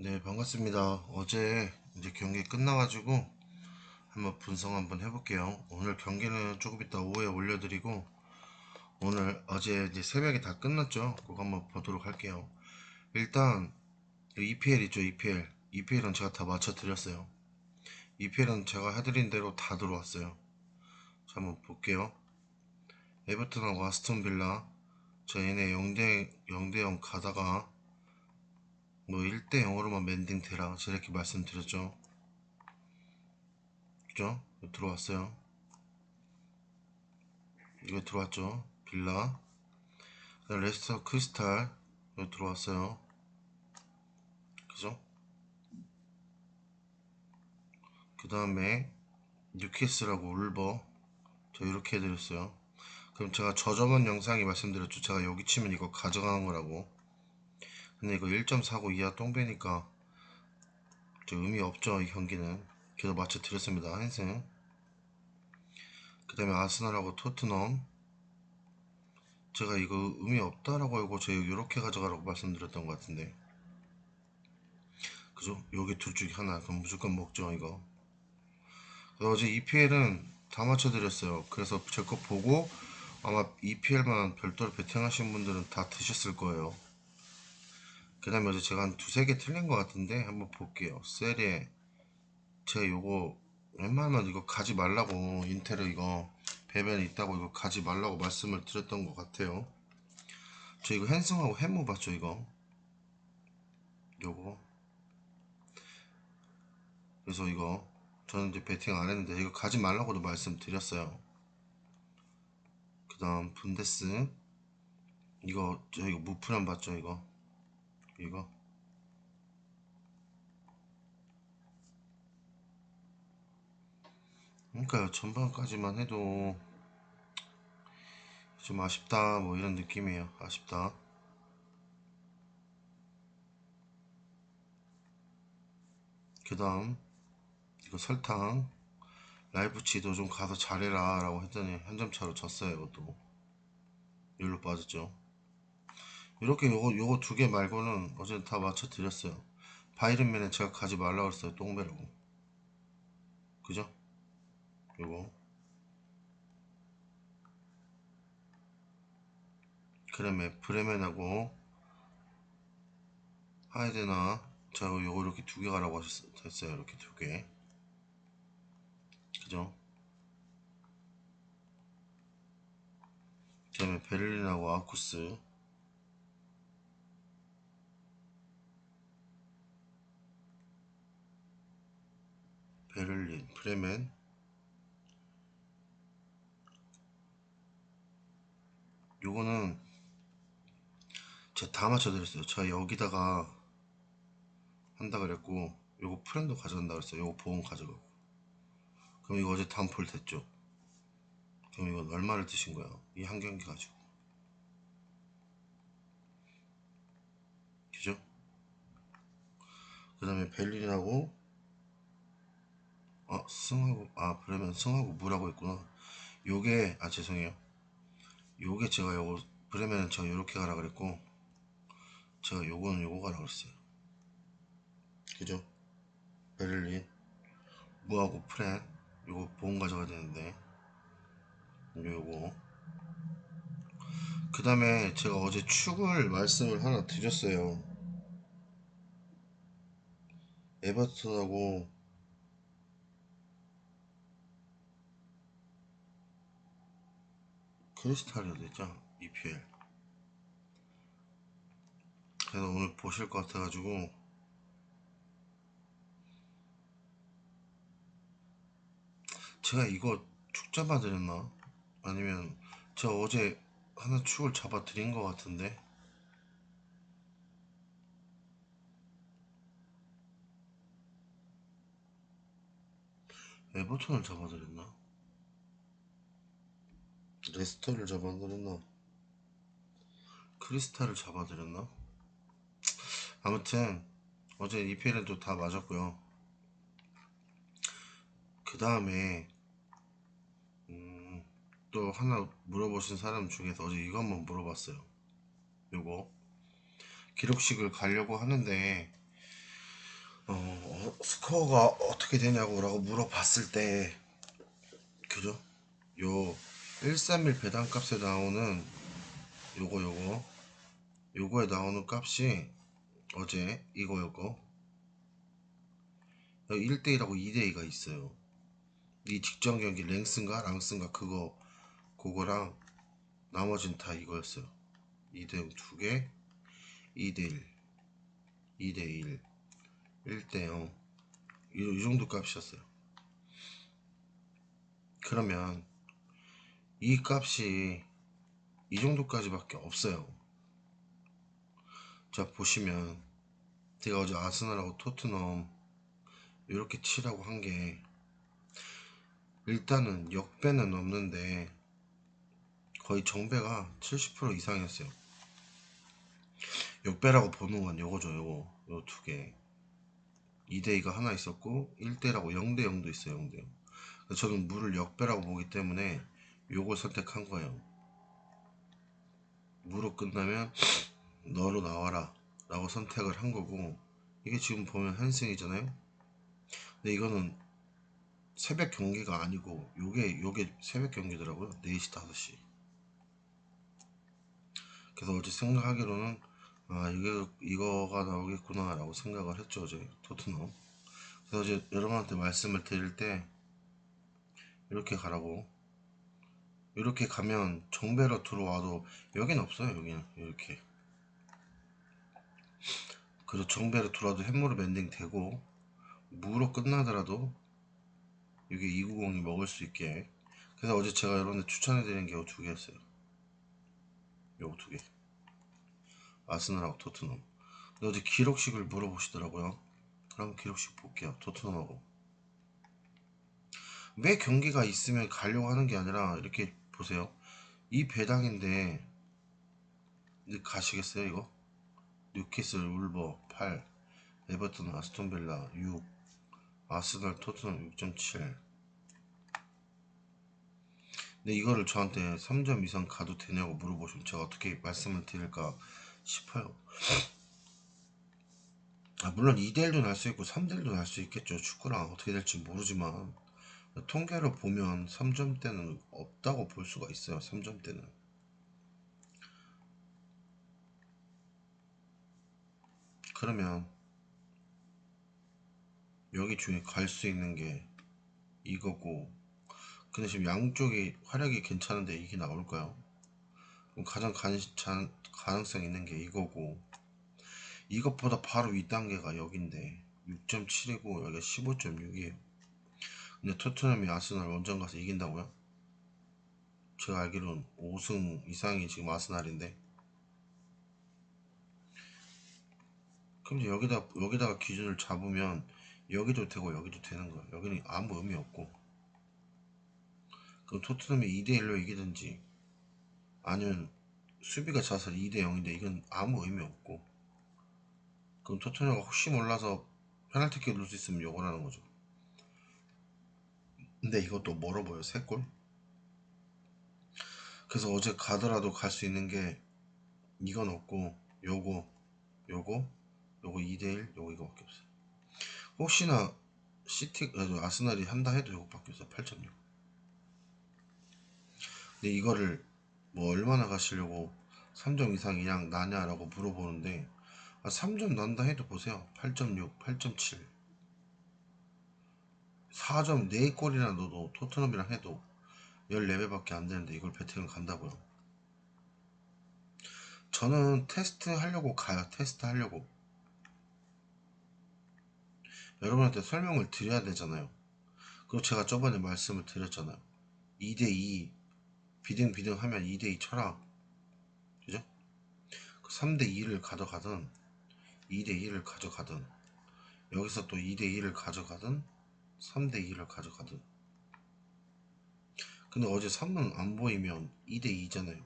네, 반갑습니다. 어제 이제 경기 끝나가지고 한번 분석 한번 해볼게요. 오늘 경기는 조금 이따 오후에 올려드리고 오늘 어제 이제 새벽에 다 끝났죠. 그거 한번 보도록 할게요. 일단 EPL 있죠, EPL. EPL은 제가 다 맞춰드렸어요. EPL은 제가 해드린 대로 다 들어왔어요. 자, 한번 볼게요. 에버튼하고 아스톤 빌라. 저 얘네 0대 0대 0 가다가 뭐 1대 0으로만 멘딩 되라 제가 이렇게 말씀드렸죠? 그죠? 들어왔어요. 이거 들어왔죠? 빌라. 레스터 크리스탈. 이거 들어왔어요. 그죠? 그 다음에 뉴캐슬하고 울버. 저 이렇게 해드렸어요. 그럼 제가 저저번 영상에 말씀드렸죠? 제가 여기 치면 이거 가져가는 거라고 근데 이거 1.49 이하 똥배니까 저 의미 없죠 이 경기는. 그래서 맞춰 드렸습니다 한승 그 다음에 아스날하고 토트넘. 제가 이거 의미 없다라고 알고 제가 이렇게 가져가라고 말씀드렸던 것 같은데. 그죠? 여기 둘 중에 하나. 그럼 무조건 먹죠 이거. 어제 EPL은 다 맞춰 드렸어요. 그래서 제 거 보고 아마 EPL만 별도로 베팅하신 분들은 다 드셨을 거예요 그 다음에 어제 제가 한 두세 개 틀린 것 같은데 한번 볼게요. 세리에 제가 요거 웬만하면 이거 가지 말라고 인테르 이거 배변이 있다고 이거 가지 말라고 말씀을 드렸던 것 같아요. 저 이거 핸승하고 해모 봤죠 이거? 요거. 그래서 이거 저는 이제 베팅 안 했는데 이거 가지 말라고도 말씀드렸어요. 그 다음 분데스. 이거 저 이거 무프란 봤죠 이거 이거. 그러니까 전반까지만 해도 좀 아쉽다 뭐 이런 느낌이에요. 아쉽다. 그 다음 이거 설탕. 라이프치도 좀 가서 잘해라 라고 했더니 한 점 차로 졌어요 이것도. 여기로 빠졌죠 이렇게 요거 요거 두 개 말고는 어제 다 맞춰 드렸어요. 바이른맨은 제가 가지 말라고 했어요. 똥배라고. 그죠? 요거. 그다음에 브레멘하고 하이데나 제가 요거 이렇게 두 개 가라고 하셨어요. 이렇게 두 개. 그죠? 그 다음에 베를린하고 아쿠스 베를린, 브레멘. 요거는 제가 다 맞춰드렸어요. 제가 여기다가 한다 그랬고 요거 프렌드 가져간다 그랬어요. 요거 보험 가져가고. 그럼 이거 어제 단폴 됐죠? 그럼 이건 얼마를 드신 거야 이 한 경기 가지고. 그죠? 그 다음에 벨린하고 어 승하고 아 그러면 승하고 무라고 했구나. 요게 아 죄송해요. 요게 제가 요거 그러면 제가 요렇게 가라 그랬고 제가 요거는 요거 가라 그랬어요. 그죠? 베를린 무하고 프렌 요거 보험 가져가야 되는데 요거. 그 다음에 제가 어제 축을 말씀을 하나 드렸어요. 에버튼하고 크리스탈이라 됐죠 EPL 그래서 오늘 보실 것 같아가지고 제가 이거 축 잡아드렸나? 아니면 제가 어제 하나 축을 잡아드린 것 같은데. 에버튼을 잡아드렸나 레스터를 잡아드렸나? 크리스탈을 잡아드렸나? 아무튼 어제 EPL은 다 맞았고요. 그 다음에 음, 또 하나 물어보신 사람 중에서 어제 이거 한번 물어봤어요. 요거 기록식을 가려고 하는데 어, 어, 스코어가 어떻게 되냐고 라고 물어봤을 때 그죠? 요 131 배당값에 나오는 요거 요거. 요거에 나오는 값이 어제 이거 요거. 1대1하고 2대2가 있어요. 이 직전 경기 랭스인가 랑스인가 그거 그거랑 나머진 다 이거였어요. 2대0 2개 2대1 2대1 1대0 이, 이 정도 값이었어요. 그러면 이 값이 이 정도까지밖에 없어요. 자 보시면 제가 어제 아스날하고 토트넘 이렇게 치라고 한 게 일단은 역배는 없는데 거의 정배가 70% 이상이었어요. 역배라고 보는 건 요거죠 요거. 요 두 개. 2대2가 하나 있었고 1대라고 0대0도 있어요 0대0 저는 물을 역배라고 보기 때문에 요걸 선택한 거예요. 무로 끝나면 너로 나와라 라고 선택을 한 거고 이게 지금 보면 한승이잖아요. 근데 이거는 새벽 경기가 아니고 요게 요게 새벽 경기더라고요. 4시 5시. 그래서 어제 생각하기로는 아 이게 이거가 나오겠구나 라고 생각을 했죠 어제 토트넘. 그래서 어제 여러분한테 말씀을 드릴 때 이렇게 가라고 이렇게 가면 정배로 들어와도 여긴 없어요 여기는. 이렇게. 그리고 정배로 들어와도 햄무로 랜딩 되고 무로 끝나더라도 이게 290이 먹을 수 있게. 그래서 어제 제가 여러분들 추천해 드린 게요두 개였어요. 요거 두개. 아스날하고 토트넘. 근데 어제 기록식을 물어보시더라고요. 그럼 기록식 볼게요. 토트넘하고. 왜 경기가 있으면 가려고 하는 게 아니라 이렇게 보세요. 이 배당인데 가시겠어요 이거? 뉴캐슬 울버 8 에버튼 아스톤빌라 6 아스날 토트넘 6.7 근데 이거를 저한테 3점 이상 가도 되냐고 물어보시면 제가 어떻게 말씀을 드릴까 싶어요. 아, 물론 2대1도 날 수 있고 3대1도 날 수 있겠죠. 축구랑 어떻게 될지 모르지만 통계를 보면 3점대는 없다고 볼 수가 있어요 3점대는 그러면 여기 중에 갈 수 있는 게 이거고 근데 지금 양쪽이 활약이 괜찮은데 이게 나올까요? 그럼 가장 가능, 가능성 있는 게 이거고 이것보다 바로 윗단계가 여긴데 6.7이고 여기가 15.6이에요 근데 토트넘이 아스날 원정 가서 이긴다고요? 제가 알기로는 5승 이상이 지금 아스날인데 그럼 이제 여기다 여기다가 기준을 잡으면 여기도 되고 여기도 되는 거예요. 여기는 아무 의미 없고 그럼 토트넘이 2대1로 이기든지 아니면 수비가 자살 2대0인데 이건 아무 의미 없고 그럼 토트넘가 혹시 몰라서 페널티킥 넣을 수 있으면 요걸 하는 거죠. 근데 이것도 멀어 보여 3골? 그래서 어제 가더라도 갈 수 있는 게 이건 없고 요거 요거 요거 2대1 요거 이거밖에 없어요. 혹시나 시티 아스날이 한다 해도 요거밖에 없어요. 8.6 근데 이거를 뭐 얼마나 가시려고 3점 이상 이양 나냐라고 물어보는데 아, 3점 난다 해도 보세요. 8.6 8.7 4점 4골이나 넣어도 토트넘이랑 해도 14배밖에 안 되는데 이걸 배팅을 간다고요. 저는 테스트 하려고 가요. 테스트 하려고. 여러분한테 설명을 드려야 되잖아요. 그리고 제가 저번에 말씀을 드렸잖아요. 2대2 비등비등 하면 2대2 쳐라. 그죠? 3대2를 가져가든 2대2를 가져가든 여기서 또 2대2를 가져가든 3대 2를 가져가든 근데 어제 3은 안 보이면 2대 2잖아요.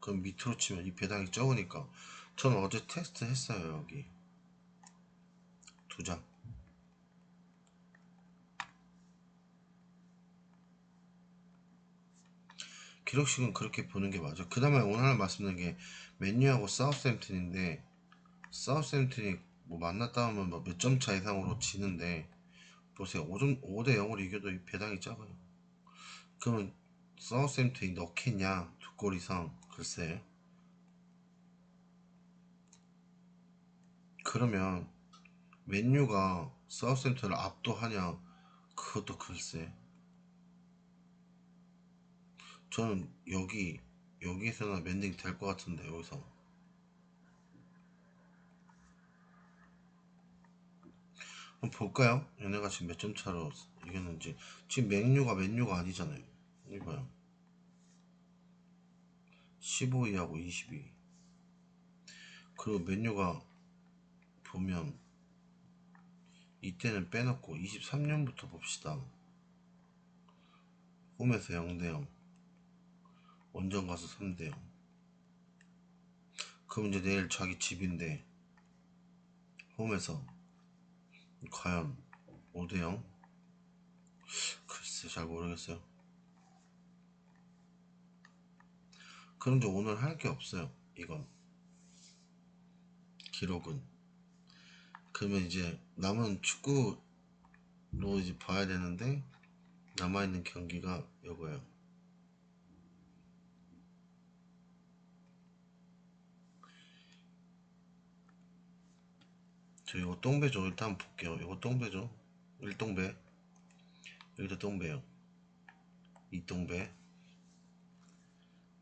그럼 밑으로 치면 이 배당이 적으니까 저는 어제 테스트 했어요 여기. 두장. 기록식은 그렇게 보는 게 맞아. 그 다음에 오늘 말씀드린 게 맨유하고 사우스햄튼인데 사우스햄튼이 뭐 만났다 하면 뭐몇점 차 이상으로 지는데 보세요. 5점 5대 0으로 이겨도 이 배당이 작아요. 그러면 사우스햄튼이 넣겠냐? 두 골 이상 글쎄. 그러면 맨유가 사우스햄튼을 압도하냐? 그것도 글쎄. 저는 여기 여기서나 멘딩 될 것 같은데 여기서 한번 볼까요? 얘네가 지금 몇 점 차로 이겼는지. 지금 맨유가 맨유가 아니잖아요. 이봐요. 15위하고 22위. 그리고 맨유가 보면 이때는 빼놓고 23년부터 봅시다. 홈에서 0대0 원정 가서 3대0 그럼 이제 내일 자기 집인데 홈에서 과연 5대0 글쎄 잘 모르겠어요. 이제 오늘 할 게 없어요 이건. 기록은. 그러면 이제 남은 축구로 이제 봐야 되는데 남아있는 경기가 이거예요 저 이거 똥배죠. 일단 한번 볼게요. 이거 똥배죠. 1똥배. 여기도 똥배요. 2똥배.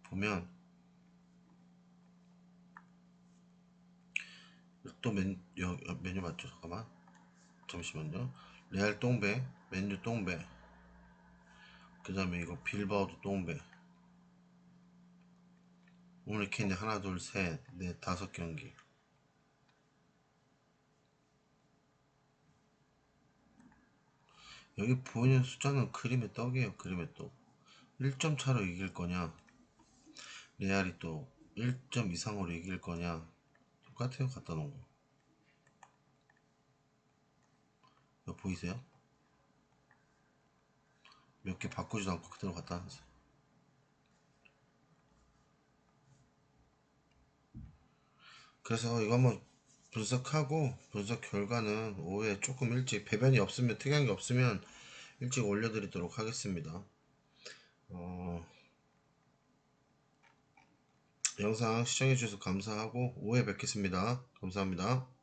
보면 또 여, 메뉴 맞죠? 잠깐만. 잠시만요. 레알 똥배 맨유 똥배. 그 다음에 이거 빌바오도 똥배. 오늘 캔이 하나 둘 셋 넷 다섯 경기 여기 보이는 숫자는 그림의 떡이에요 그림의 떡. 1점 차로 이길 거냐? 레알이 또 1점 이상으로 이길 거냐? 똑같아요 갖다 놓은 거. 이거 보이세요? 몇 개 바꾸지도 않고 그대로 갖다 놨어요. 그래서 이거 한번 분석하고 분석 결과는 오후에 조금 일찍 배변이 없으면 특이한 게 없으면 일찍 올려드리도록 하겠습니다. 어, 영상 시청해주셔서 감사하고 오후에 뵙겠습니다. 감사합니다.